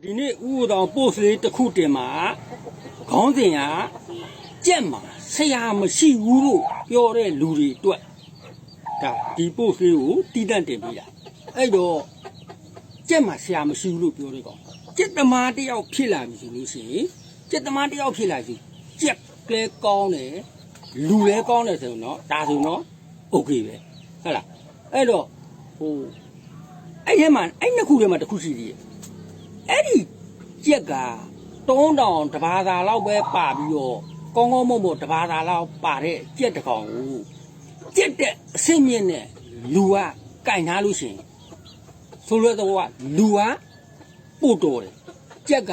ဒီနေ့ဥပဒေတော် post လေးတစ်ခုတင်မှာခေါင်းစဉ်ကကြက်မှာဆရာမရှိဘူးလို့ပြောတဲ့လူတွေအတွက်ဒါဒီ post လေးကိုတီးတန့်တင်ပေးတာအဲ့တော့ကြက်မှာဆရာမရှိဘူးလို့ပြောတဲ့ကောင်ကြက်သမားတစ်ယောက်ဖြစ်လာပြီဆိုလို့ရှိရင်ကြက်သမားတစ်ယောက်ဖြစ်လာပြီကြက်ကလေးကောင်းတယ်လူလည်းကောင်းတယ်ဆိုတော့ဒါဆိုတော့ okay ပဲဟုတ်လားအဲ့တော့ဟိုအဲ့ထဲမှာအဲ့နှစ်ခုထဲမှာတစ်ခုရှိသေးတယ် အဲ့ဒီကြက်ကတုံးတောင်တဘာသာလောက်ပဲပါပြီးတော့ကောင်းကောင်းမွန်မွန်တဘာသာလောက်ပါတဲ့ကြက်တစ်ကောင်ကိုကြက်တဲ့အဆင့်မြင့်တဲ့လူကကင်ထားလို့ရှိရင်ဆိုလိုတော့ကလူကပို့တော်တယ်ကြက်က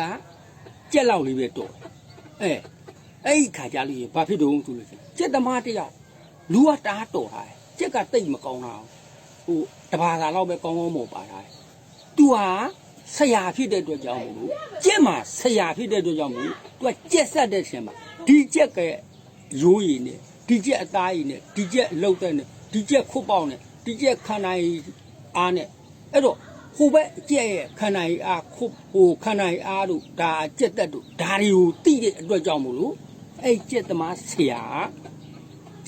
ကြက်လောက်လေးပဲတော်တယ်အဲအဲ့ဒီခါကြလို့ရင်ဘာဖြစ်တုံးဆိုလို့ရှိရင်ကြက်သမားတစ်ယောက်လူကတားတော်ထားတယ်ကြက်ကတိတ်မကောင်းတာဟိုတဘာသာလောက်ပဲကောင်းကောင်းမွန်ပါထားတယ် तू ဟာ ဆရာဖြစ်တဲ့အတွက်ကြောင့်မလို့ကြက်မှာဆရာဖြစ်တဲ့အတွက်ကြောင့်မလို့ तू ကကြက်ဆက်တဲ့ရှင်မှာဒီကြက်ကရိုးရည်နဲ့ဒီကြက်အသားရည်နဲ့ဒီကြက်အလုတ်တဲ့နဲ့ဒီကြက်ခွတ်ပေါက်နဲ့ဒီကြက်ခန္ဓာရည်အားနဲ့အဲ့တော့ဟိုဘက်ကြက်ရဲ့ခန္ဓာရည်အားခွတ်ဟိုခန္ဓာရည်အားတို့ဒါကြက်တက်တို့ဒါတွေကိုသိတဲ့အတွက်ကြောင့်မလို့အဲ့ကြက်သမားဆရာ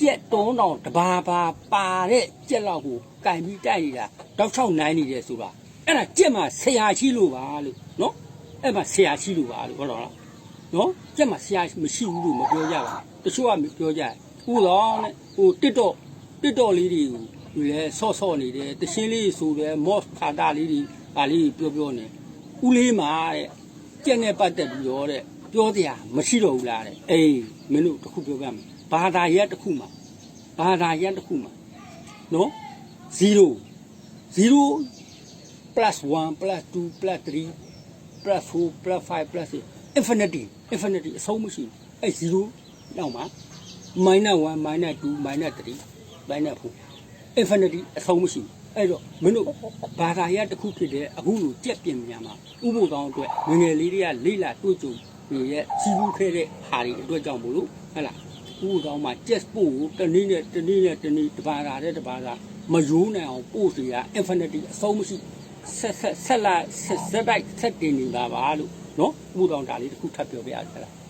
ကကြက်တုံးတောင်တဘာဘာပါတဲ့ကြက်လောက်ကိုကင်ပြီးတိုက်နေတာတောက်ချောက်နိုင်နေတယ်ဆိုတာ အဲ့ဒါကြက်မှာဆရာရှိလို့ပါလို့နော်အဲ့မှာဆရာရှိလို့ပါလို့ဟုတ်တော့လားနော်ကြက်မှာဆရာမရှိဘူးလို့မပြောကြပါဘူးတချို့ကပြောကြတယ်ဥတော်နဲ့ဟိုတစ်တော့တစ်တော့လေးတွေကိုဒီလဲဆော့ဆော့နေတယ်တရှင်းလေးဆိုတယ်မော့ဖာတာလေးတွေပါလေးပြောပြောနေဦးလေးမှာတဲ့ကြက်နဲ့ပတ်သက်ပြီးတော့တဲ့ပြောတရားမရှိတော့ဘူးလားတဲ့အေးမင်းတို့တစ်ခုပြောပြမယ်ဘာသာရက်တစ်ခုမှာဘာသာရပ်တစ်ခုမှာနော်0 0 plus 1 plus 2 plus 3 plus 4 plus 5 plus 6 infinity infinity အဆုံးမရှိဘူးအဲ့0နောက်မှာ minus 1 minus 2 minus 3 minus 4 infinity အဆုံးမရှိဘူးအဲ့တော့မင်းတို့ဘာသာရပ်တစ်ခုဖြစ်တဲ့အခုလိုကြက်ပြင်မြန်မှာဥပ္ပိုလ်တောင်းအတွက်ငယ်ငယ်လေးတွေကလိလာတွေ့ကြုံနေရဲ့စီးပူးခဲ့တဲ့ဟာတွေအတွက်ကြောင့်မို့လို့ဟဲ့လားဥတော်မှာ just ပို့ကိုတနည်းနဲ့တနည်းနဲ့တနည်းတပါးတာတဲ့တပါးတာမယိုးနိုင်အောင်ပို့စီရ infinity အဆုံးမရှိ ဆက်ဆက်ဆက်လာဆက်ဆက်တိုက်ဆက်တင်နေတာပါလို့နော်ဥတော်ဒါလေးတစ်ခုထပ်ပြောပြရစီလား